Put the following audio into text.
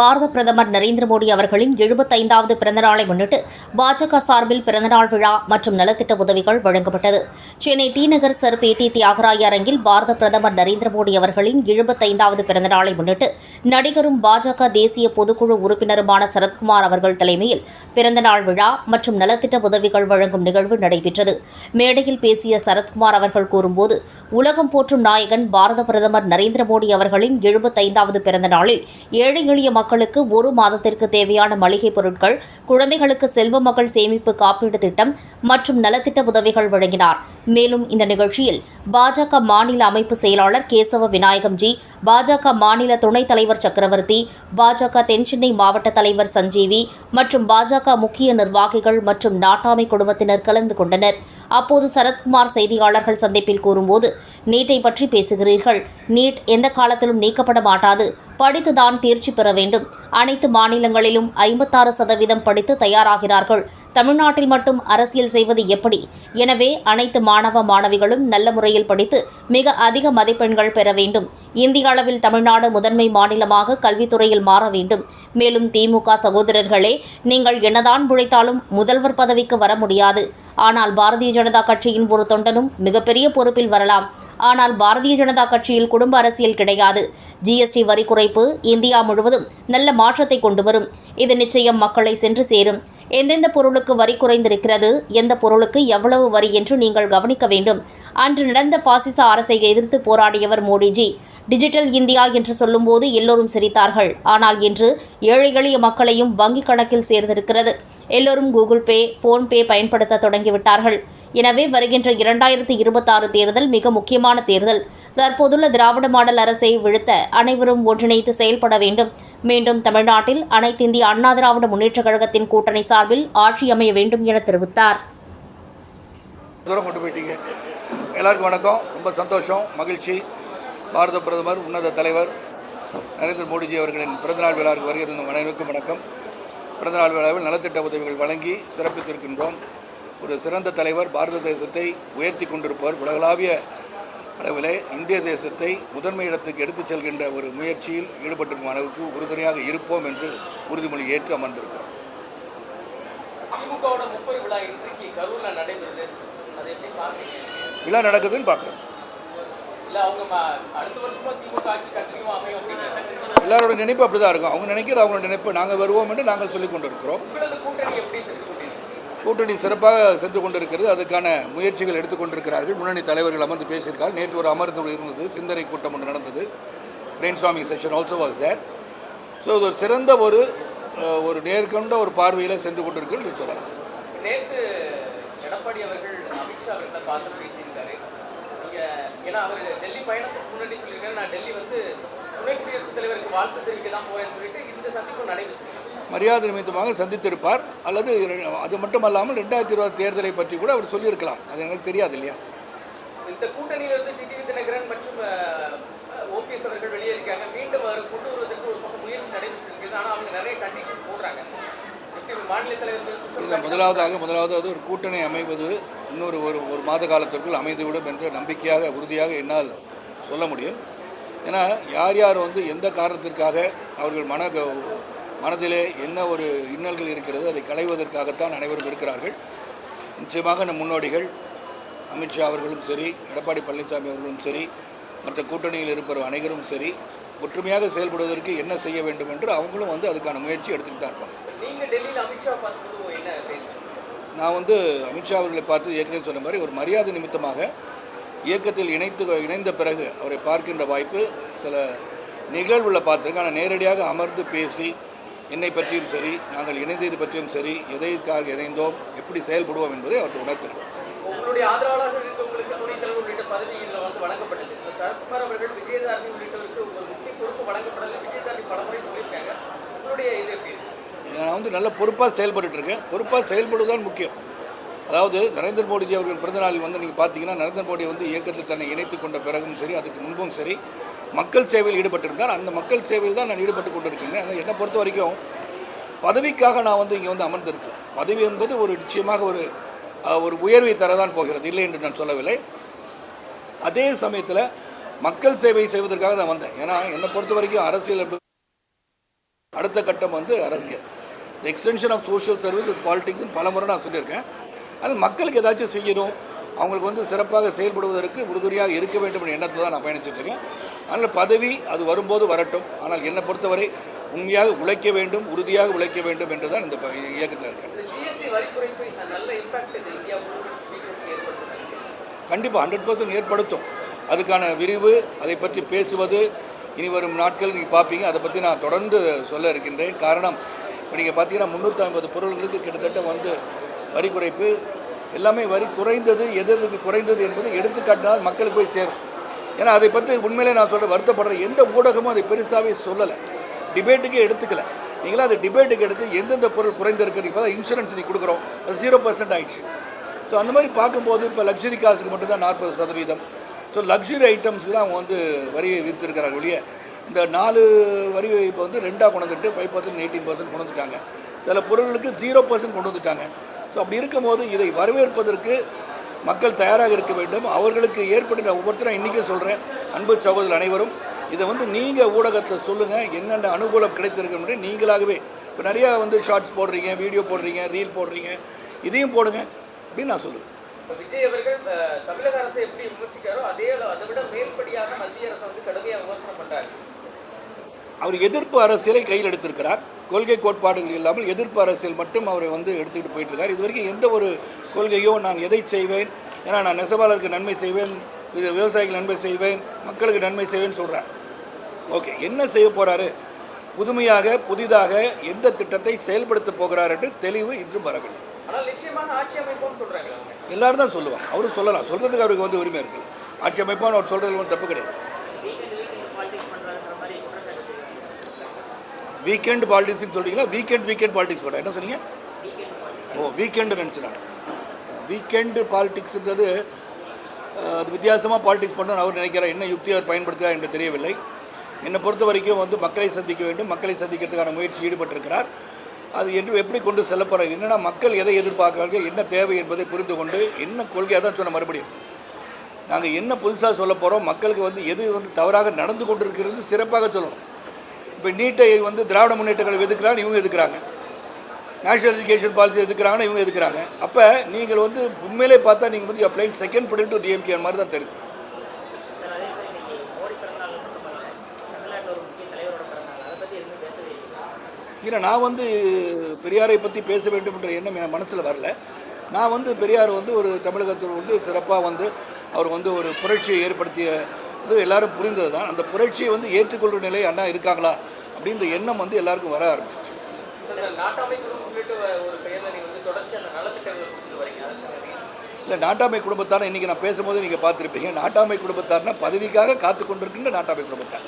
பாரத பிரதமர் நரேந்திர மோடி அவர்களின் எழுபத்தைந்தாவது பிறந்தநாளை முன்னிட்டு பாஜக சார்பில் பிறந்தநாள் விழா மற்றும் நலத்திட்ட உதவிகள் வழங்கப்பட்டது. சென்னை டி நகர் சர் பேட்டி தியாகராய அரங்கில் பாரத பிரதமர் நரேந்திர மோடி அவர்களின் எழுபத்தைந்தாவது பிறந்தநாளை முன்னிட்டு நடிகரும் பாஜக தேசிய பொதுக்குழு உறுப்பினருமான சரத்குமார் அவர்கள் தலைமையில் பிறந்தநாள் விழா மற்றும் நலத்திட்ட உதவிகள் வழங்கும் நிகழ்வு நடைபெற்றது. மேடையில் பேசிய சரத்குமார் அவர்கள் கூறும்போது உலகம் போற்றும் நாயகன் பாரத பிரதமர் நரேந்திர மோடி அவர்களின் எழுபத்தைந்தாவது பிறந்த நாளில் ஏழை எளிய மக்களுக்கு ஒரு மாதத்திற்கு தேவையான மளிகை பொருட்கள் குழந்தைகளுக்கு செல்வ மகள் சேமிப்பு காப்பீடு திட்டம் மற்றும் நலத்திட்ட உதவிகள் வழங்கினார். மேலும் இந்த நிகழ்ச்சியில் பாஜக மாநில அமைப்பு செயலாளர் கேசவ விநாயகம் ஜி பாஜக மாநில துணைத் தலைவர் சக்கரவர்த்தி பாஜக தென்சென்னை மாவட்ட தலைவர் சஞ்சீவி மற்றும் பாஜக முக்கிய நிர்வாகிகள் மற்றும் நாட்டாமை குடும்பத்தினர் கலந்து கொண்டனர். அப்போது சரத்குமார் செய்தியாளர்கள் சந்திப்பில் கூறும்போது நீட்டை பற்றி பேசுகிறீர்கள். நீட் எந்த காலத்திலும் நீக்கப்பட மாட்டாது. படித்துதான் தேர்ச்சி பெற வேண்டும். அனைத்து மாநிலங்களிலும் ஐம்பத்தாறு சதவீதம் படித்து தயாராகிறார்கள். தமிழ்நாட்டில் மட்டும் அரசியல் செய்வது எப்படி? எனவே அனைத்து மாணவ மாணவிகளும் நல்ல முறையில் படித்து மிக அதிக மதிப்பெண்கள் பெற வேண்டும். இந்திய அளவில் தமிழ்நாடு முதன்மை மாநிலமாக கல்வித்துறையில் மாற வேண்டும். மேலும் திமுக சகோதரர்களே நீங்கள் என்னதான் உழைத்தாலும் முதல்வர் பதவிக்கு வர முடியாது. ஆனால் பாரதிய ஜனதா கட்சியின் ஒரு தொண்டனும் மிகப்பெரிய பொறுப்பில் வரலாம். ஆனால் பாரதிய ஜனதா கட்சியில் குடும்ப அரசியல் கிடையாது. ஜிஎஸ்டி வரி குறைப்பு இந்தியா முழுவதும் நல்ல மாற்றத்தை கொண்டு வரும். இது நிச்சயம் மக்களை சென்று சேரும். எந்தெந்த பொருளுக்கு வரி குறைந்திருக்கிறது எந்த பொருளுக்கு எவ்வளவு வரி என்று நீங்கள் கவனிக்க வேண்டும். அன்று நடந்த பாசிச அரசை எதிர்த்து போராடியவர் மோடிஜி. டிஜிட்டல் இந்தியா என்று சொல்லும்போது எல்லோரும் சிரித்தார்கள். ஆனால் இன்று ஏழை எளிய மக்களையும் வங்கிக் கணக்கில் சேர்ந்திருக்கிறது. எல்லோரும் கூகுள் பே ஃபோன்பே பயன்படுத்த தொடங்கிவிட்டார்கள். எனவே வருகின்ற இரண்டாயிரத்தி இருபத்தாறு தேர்தல் மிக முக்கியமான தேர்தல். தற்போதுள்ள திராவிட மாடல் அரசை வீழ்த்த அனைவரும் ஒன்றிணைத்து செயல்பட வேண்டும். மீண்டும் தமிழ்நாட்டில் அனைத்திந்திய அண்ணா திராவிட முன்னேற்றக் கழகத்தின் கூட்டணி சார்பில் ஆட்சி அமைய வேண்டும் என தெரிவித்தார். தூரம் கொண்டு எல்லாருக்கும் வணக்கம். ரொம்ப சந்தோஷம் மகிழ்ச்சி. பாரத பிரதமர் உன்னத தலைவர் நரேந்திர மோடிஜி அவர்களின் பிறந்தநாள் விழாவுக்கு வருகிறது அனைவருக்கும் வணக்கம். பிறந்தநாள் விழாவில் நலத்திட்ட உதவிகள் வழங்கி சிறப்பித்திருக்கின்றோம். ஒரு சிறந்த தலைவர் பாரத தேசத்தை உயர்த்தி கொண்டிருப்பவர் உலகளாவிய அளவிலே இந்திய தேசத்தை முதன்மை இடத்துக்கு எடுத்துச் செல்கின்ற ஒரு முயற்சியில் ஈடுபட்டிருக்கும் அளவுக்கு உறுதுணையாக இருப்போம் என்று உறுதிமொழி ஏற்று அமர்ந்திருக்கிறோம். விழா நடக்குதுன்னு பார்க்குறோம். எல்லாரோட நினைப்பு அப்படிதான் இருக்கும். அவங்க நினைக்கிற அவங்களோட நினைப்பு. நாங்கள் வருவோம் என்று நாங்கள் சொல்லிக் கொண்டிருக்கிறோம். கூட்டணி சிறப்பாக சென்று கொண்டிருக்கிறது. அதுக்கான முயற்சிகள் எடுத்துக்கொண்டிருக்கிறார்கள் முன்னணி தலைவர்கள் அமர்ந்து பேசியிருக்கார். நேற்று ஒரு அமர்ந்து இருந்தது. சிந்தனை கூட்டம் ஒன்று நடந்தது. ரெயின்ஸ்வாமி session also was there so இது ஒரு சிறந்த ஒரு ஒரு நேர்கொண்ட ஒரு பார்வையில் சென்று கொண்டிருக்கு என்று சொல்லலாம். நேற்று எடப்பாடி அவர்கள் அமித்ஷா அவர்களை பார்த்து பேசியிருக்காரு. ஏன்னா அவர் டெல்லி பயணத்துக்கு முன்னாடி சொல்லியிருக்காரு. நான் டெல்லி வந்து துணை குடியரசுத் தலைவருக்கு வாழ்த்து தெரிவிக்க தான் போகிறேன்னு சொல்லிட்டு இந்த சந்திப்பு நடைபெற்றிருக்கு மரியாதை நிமித்தமாக சந்தித்திருப்பார். அல்லது அது மட்டும் அல்லாமல் ரெண்டாயிரத்தி இருபது தேர்தலை பற்றி கூட அவர் சொல்லியிருக்கலாம். அது எனக்கு தெரியாது இல்லையா? இந்த கூட்டணியில இருந்து டிடிவி தினகரன் மற்றும் ஓபிஎஸ் அவர்கள் வெளியே இருக்காங்க. மீண்டும் அவர் கொண்டு வருவதற்கு ஒரு பக்கம் முயற்சி நடைபெற்றிருக்கிறது. ஆனால் அவங்க நிறைய கண்டிஷன் போடுறாங்க. எப்படி மாநில தலைவர்கள் குற்றம் இல்லை முதலாவதாக முதலாவது ஒரு கூட்டணி அமைவது இன்னொரு ஒரு ஒரு மாத காலத்திற்குள் அமைந்துவிடும் என்ற நம்பிக்கையாக உறுதியாக என்னால் சொல்ல முடியும். ஏன்னா யார் யார் வந்து எந்த காரணத்திற்காக அவர்கள் மன மனதிலே என்ன ஒரு இன்னல்கள் இருக்கிறது அதை களைவதற்காகத்தான் அனைவரும் இருக்கிறார்கள். நிச்சயமாக நம் முன்னோடிகள் அமித்ஷா அவர்களும் சரி எடப்பாடி பழனிசாமி அவர்களும் சரி மற்ற கூட்டணியில் இருப்பவர் அனைவரும் சரி ஒற்றுமையாக செயல்படுவதற்கு என்ன செய்ய வேண்டும் என்று அவங்களும் வந்து அதுக்கான முயற்சி எடுத்துக்கிட்டு தான் இருப்பாங்க. நான் வந்து அமித்ஷா அவர்களை பார்த்து ஏற்கனவே சொன்ன மாதிரி ஒரு மரியாதை நிமித்தமாக இயக்கத்தில் இணைத்து இணைந்த பிறகு அவரை பார்க்கின்ற வாய்ப்பு சில நிகழ்வுகளை பார்த்துருக்கேன். ஆனால் நேரடியாக அமர்ந்து பேசி என்னை பற்றியும் சரி நாங்கள் இணைந்தது பற்றியும் சரி எதைக்காக இணைந்தோம் எப்படி செயல்படுவோம் என்பதை அவர்கிட்ட உணர்த்திருக்கேன் உங்களுடைய ஆதரவாளர்கள் இருக்கவங்களுக்கு துணைத் தலைவர் உள்ளிட்ட பதவி இதில் வந்து வழங்கப்பட்டது. இப்போ சரத்குமார் அவர்கள் விஜயதாரணி உள்ளிட்டவருக்கு ஒரு முக்கிய பொறுப்பு வழங்கப்படலை. விஜயதாரணி பலமுறை சொல்லியிருக்காங்க. உங்களுடைய இது எப்படி இருக்கு? நான் வந்து நல்ல பொறுப்பாக செயல்பட்டு இருக்கேன். பொறுப்பாக செயல்படுவதுதான் முக்கியம். அதாவது நரேந்திர மோடிஜி அவர்கள் பிறந்த நாளில் வந்து நீங்கள் பார்த்தீங்கன்னா நரேந்திர மோடி வந்து இயக்கத்தில் தன்னை இணைத்து கொண்ட பிறகும் சரி அதுக்கு முன்பும் சரி மக்கள் சேவையில் ஈடுபட்டிருந்தார். அந்த மக்கள் சேவையில் தான் நான் ஈடுபட்டு கொண்டிருக்கேன் என்னை பொறுத்த வரைக்கும் பதவிக்காக நான் வந்து இங்கே வந்து அமர்ந்திருக்கேன். பதவி என்பது ஒரு நிச்சயமாக ஒரு ஒரு உயர்வை தரதான் போகிறது. இல்லை என்று நான் சொல்லவில்லை. அதே சமயத்தில் மக்கள் சேவை செய்வதற்காக தான் வந்தேன். ஏன்னா என்னை பொறுத்த வரைக்கும் அரசியல் அடுத்த கட்டம் வந்து அரசியல். எக்ஸ்டென்ஷன் ஆஃப் சோஷியல் சர்வீஸ் பாலிட்டிக்ஸ்னு பல முறை நான் சொல்லியிருக்கேன். அது மக்களுக்கு ஏதாச்சும் செய்யணும். அவங்களுக்கு வந்து சிறப்பாக செயல்படுவதற்கு உறுதுணையாக இருக்க வேண்டும் என்ற எண்ணத்தில் தான் நான் பயணிச்சுட்டு இருக்கேன். அதனால் பதவி அது வரும்போது வரட்டும். ஆனால் என்னை பொறுத்தவரை உண்மையாக உழைக்க வேண்டும் உறுதியாக உழைக்க வேண்டும் என்று தான் இந்த இயக்கத்தில் இருக்கேன். கண்டிப்பாக ஹண்ட்ரட் பர்சன்ட் ஏற்படுத்தும். அதுக்கான விரிவு அதை பற்றி பேசுவது இனி வரும் நாட்கள் நீங்கள் பார்ப்பீங்க அதை பற்றி நான் தொடர்ந்து சொல்ல இருக்கின்றேன். காரணம் இப்போ நீங்கள் பார்த்தீங்கன்னா முந்நூற்றி ஐம்பது பொருள்களுக்கு கிட்டத்தட்ட வந்து வரி குறைப்பு எல்லாமே வரி குறைந்தது எதற்கு குறைந்தது என்பது எடுத்துக்காட்டினால் மக்களுக்கு போய் சேரும். ஏன்னா அதை பற்றி உண்மையிலே நான் சொல்ல வருத்தப்படுற எந்த ஊடகமும் அதை பெருசாகவே சொல்லலை. டிபேட்டுக்கே எடுத்துக்கல. நீங்களும் அதை டிபேட்டுக்கு எடுத்து எந்தெந்த பொருள் குறைந்திருக்குன்னு இப்போ தான் இன்சூரன்ஸ் நீ கொடுக்குறோம். அது ஜீரோ பர்சன்ட் ஆயிடுச்சு. ஸோ அந்த மாதிரி பார்க்கும்போது இப்போ லக்ஸரி காசுக்கு மட்டும்தான் நாற்பது சதவீதம். ஸோ லக்ஸுரி ஐட்டம்ஸ்க்கு தான் அவங்க வந்து வரியை விதித்திருக்கிறாங்க ஒழிய இந்த நாலு வரி இப்போ வந்து ரெண்டாக கொண்டு வந்துட்டு ஃபைவ் பர்சன்ட் எயிட்டீன் பர்சன்ட் கொண்டு வந்துட்டாங்க. சில பொருட்களுக்கு ஜீரோ பர்சன்ட் கொண்டு வந்துட்டாங்க. ஸோ அப்படி இருக்கும்போது இதை வரவேற்பதற்கு மக்கள் தயாராக இருக்க வேண்டும். அவர்களுக்கு ஏற்பட்ட ஒவ்வொருத்தரும் இன்றைக்கும் சொல்கிறேன் அன்பு சகோதரர் அனைவரும் இதை வந்து நீங்கள் ஊடகத்தில் சொல்லுங்கள் என்னென்ன அனுகூலம் கிடைத்திருக்கு நீங்களாகவே இப்போ நிறையா வந்து ஷார்ட்ஸ் போடுறீங்க வீடியோ போடுறீங்க ரீல் போடுறீங்க இதையும் போடுங்க அப்படின்னு நான் சொல்லுவேன். விஜய் அவர்கள் தமிழக அரசை எப்படி விமர்சிக்காரோ அதே அதை விட மேற்படியாக மத்திய அரசை வந்து கடுமையா விமர்சனம் பண்றாரு. அவர் எதிர்ப்பு அரசியலை கையில் எடுத்திருக்கிறார். கொள்கை கோட்பாடுகள் இல்லாமல் எதிர்ப்பு அரசியல் மட்டும் அவரை வந்து எடுத்துக்கிட்டு போயிட்டு இருக்கார் இது வரைக்கும் எந்த ஒரு கொள்கையோ நான் எதை செய்வேன் ஏன்னா நான் நெசவாளருக்கு நன்மை செய்வேன் வி- விவசாயிக்கு நன்மை செய்வேன் மக்களுக்கு நன்மை செய்வேன்னு சொல்கிறேன் ஓகே என்ன செய்ய போகிறாரு புதுமையாக புதிதாக எந்த திட்டத்தை செயல்படுத்த போகிறார் என்று தெளிவு இன்றும் வரவில்லை. எல்லாரும் தான் சொல்லுவாங்க. அவரும் சொல்லலாம். சொல்கிறதுக்கு அவருக்கு வந்து உரிமை இருக்குது ஆட்சி அமைப்பான்னு அவர் சொல்கிறதுல ஒன்றும் தப்பு கிடையாது. வீக்கெண்ட் பாலிடிக்ஸ்னு சொல்கிறீங்களா வீக்கெண்ட் வீக்கெண்ட் பாலிடிக்ஸ் போட என்ன சொன்னீங்க? ஓ வீக்கெண்டு நினச்சி நான் வீக்கெண்டு பாலிடிக்ஸுன்றது அது வித்தியாசமாக பாலிடிக்ஸ் பண்ணணும்னு அவர் நினைக்கிறார். என்ன யுக்தி அவர் பயன்படுத்துகிறார் என்று தெரியவில்லை. என்னை பொறுத்த வரைக்கும் வந்து மக்களை சந்திக்க வேண்டும். மக்களை சந்திக்கிறதுக்கான முயற்சி ஈடுபட்டிருக்கிறார். அது என்று எப்படி கொண்டு செல்ல என்னென்னா மக்கள் எதை எதிர்பார்க்குறாங்க என்ன தேவை என்பதை புரிந்து கொண்டு என்ன கொள்கையாக தான் சொன்ன மறுபடியும். நாங்கள் என்ன புதுசாக சொல்ல போகிறோம் மக்களுக்கு வந்து எது வந்து தவறாக நடந்து கொண்டிருக்கிறது சிறப்பாக சொல்லணும் இப்போ நீட்டை வந்து திராவிட முன்னேற்றங்கள் கழகம் எதுக்குறாங்க இவங்க எதுக்குறாங்க நேஷனல் எஜுகேஷன் பாலிசி எதுக்குறாங்கன்னு இவங்க எதுக்குறாங்க அப்போ நீங்கள் வந்து உண்மையிலே பார்த்தா நீங்கள் வந்து apply second fiddle to DMK மாதிரி தான் தெரியுது. இல்லை நான் வந்து பெரியாரை பற்றி பேச வேண்டும் என்ற எண்ணம் என் மனசில் வரல. நான் வந்து பெரியார் வந்து ஒரு தமிழகத்தில் வந்து சிறப்பாக வந்து அவர் வந்து ஒரு புரட்சியை ஏற்படுத்திய இது எல்லாரும் புரிந்தது தான் அந்த புரட்சியை வந்து ஏற்றுக்கொள்கிற நிலை அண்ணா இருக்காங்களா அப்படின்ற எண்ணம் வந்து எல்லாருக்கும் வர ஆரம்பிச்சிச்சு. இல்லை நாட்டாமை குடும்பத்தார் இன்றைக்கி நான் பேசும்போது நீங்கள் பார்த்துருப்பீங்க. நாட்டாமை குடும்பத்தார்னா பதவிக்காக காத்து கொண்டிருக்கின்ற நாட்டாமை குடும்பத்தார்.